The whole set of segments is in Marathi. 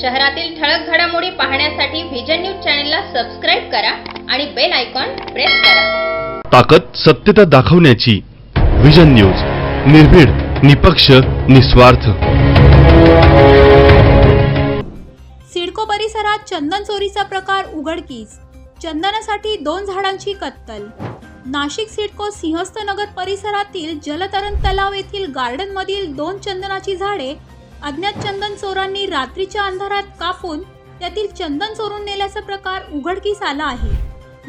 शहरातील ठळक घडामोडी पाहण्यासाठी व्हिजन न्यूज चॅनलला सबस्क्राईब करा आणि बेल आयकॉन प्रेस करा. ताकद सत्यता दाखवण्याची विजन न्यूज निर्भीड निपक्ष निस्वार्थ. सिडको परिसरात चंदन चोरीचा प्रकार उघडकीस. चंदनासाठी दोन झाडांची कत्तल. नाशिक सिडको सिंहस्थ नगर परिसरातील जलतरण तलाव येथील गार्डनमधील दोन चंदनाची झाडे अज्ञात चंदन चोरांनी रात्रीच्या अंधारात कापून त्यातील चंदन चोरून नेल्याचा प्रकार उघडकीस आला आहे.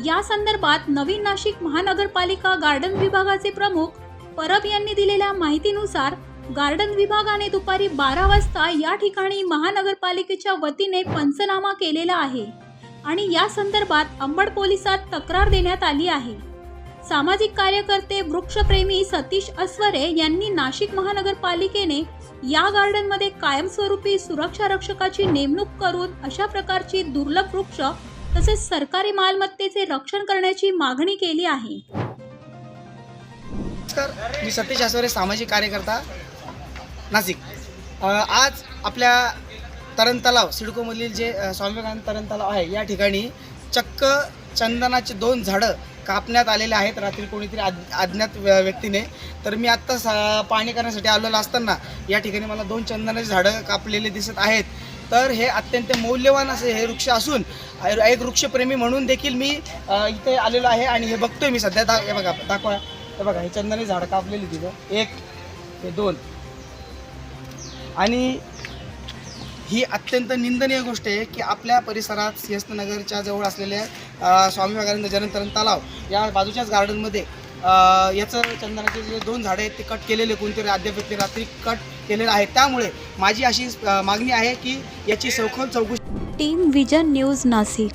या संदर्भात नवीन नाशिक महानगरपालिका गार्डन विभागाचे प्रमुख परब यांनी दिलेल्या माहितीनुसार गार्डन विभागाने दुपारी बारा वाजता या ठिकाणी महानगरपालिकेच्या वतीने पंचनामा केलेला आहे आणि या संदर्भात अंबड पोलिसात तक्रार देण्यात आली आहे. सामाजिक कार्यकर्ते वृक्षप्रेमी सतीश अस्वरे यांनी नाशिक महानगरपालिकेने या गार्डनमध्ये कायमस्वरूपी सुरक्षा रक्षकाची नेमणूक करून अशा प्रकारची दुर्लभ वृक्ष तसेच सरकारी मालमत्तेचे रक्षण करण्याची मागणी केली आहे. नमस्कार मी सतीश आसवरे सामाजिक कार्यकर्ता नाशिक. आज आपल्या तरण तलाव सिडकोमधील जे स्वामी विवेकानंद तरण तलाव आहे या ठिकाणी चक्क चंदनाचे दोन झाडं कापण्यात आलेले आहेत रात्री कोणीतरी अज् अज्ञात व्य- व्यक्तीने. तर मी आत्ता सा पाणी करण्यासाठी आलेलो असताना या ठिकाणी मला दोन चंदनाची झाडं कापलेले दिसत आहेत. तर हे अत्यंत मौल्यवान असे हे वृक्ष असून एक वृक्षप्रेमी म्हणून देखील मी इथे आलेलो आहे आणि हे बघतोय मी सध्या. दा हे बघा दाखवा. हे बघा हे चंदनाची झाडं कापलेली तिथं. एक हे दोन. आणि ही अत्यंत निंदनीय गोष्ट आहे की आपल्या परिसरात सिंहस्थनगरच्या जवळ असलेल्या स्वामी विवेकानंद जलतरण तलाव या बाजूच्याच गार्डनमध्ये याचं चंदनाचे जे दोन झाडं आहेत ते कट केलेले कोणतरी अद्याप रात्री कट केलेलं आहे. त्यामुळे माझी अशी मागणी आहे की याची सखोल चौकशी टीम विजन न्यूज नाशिक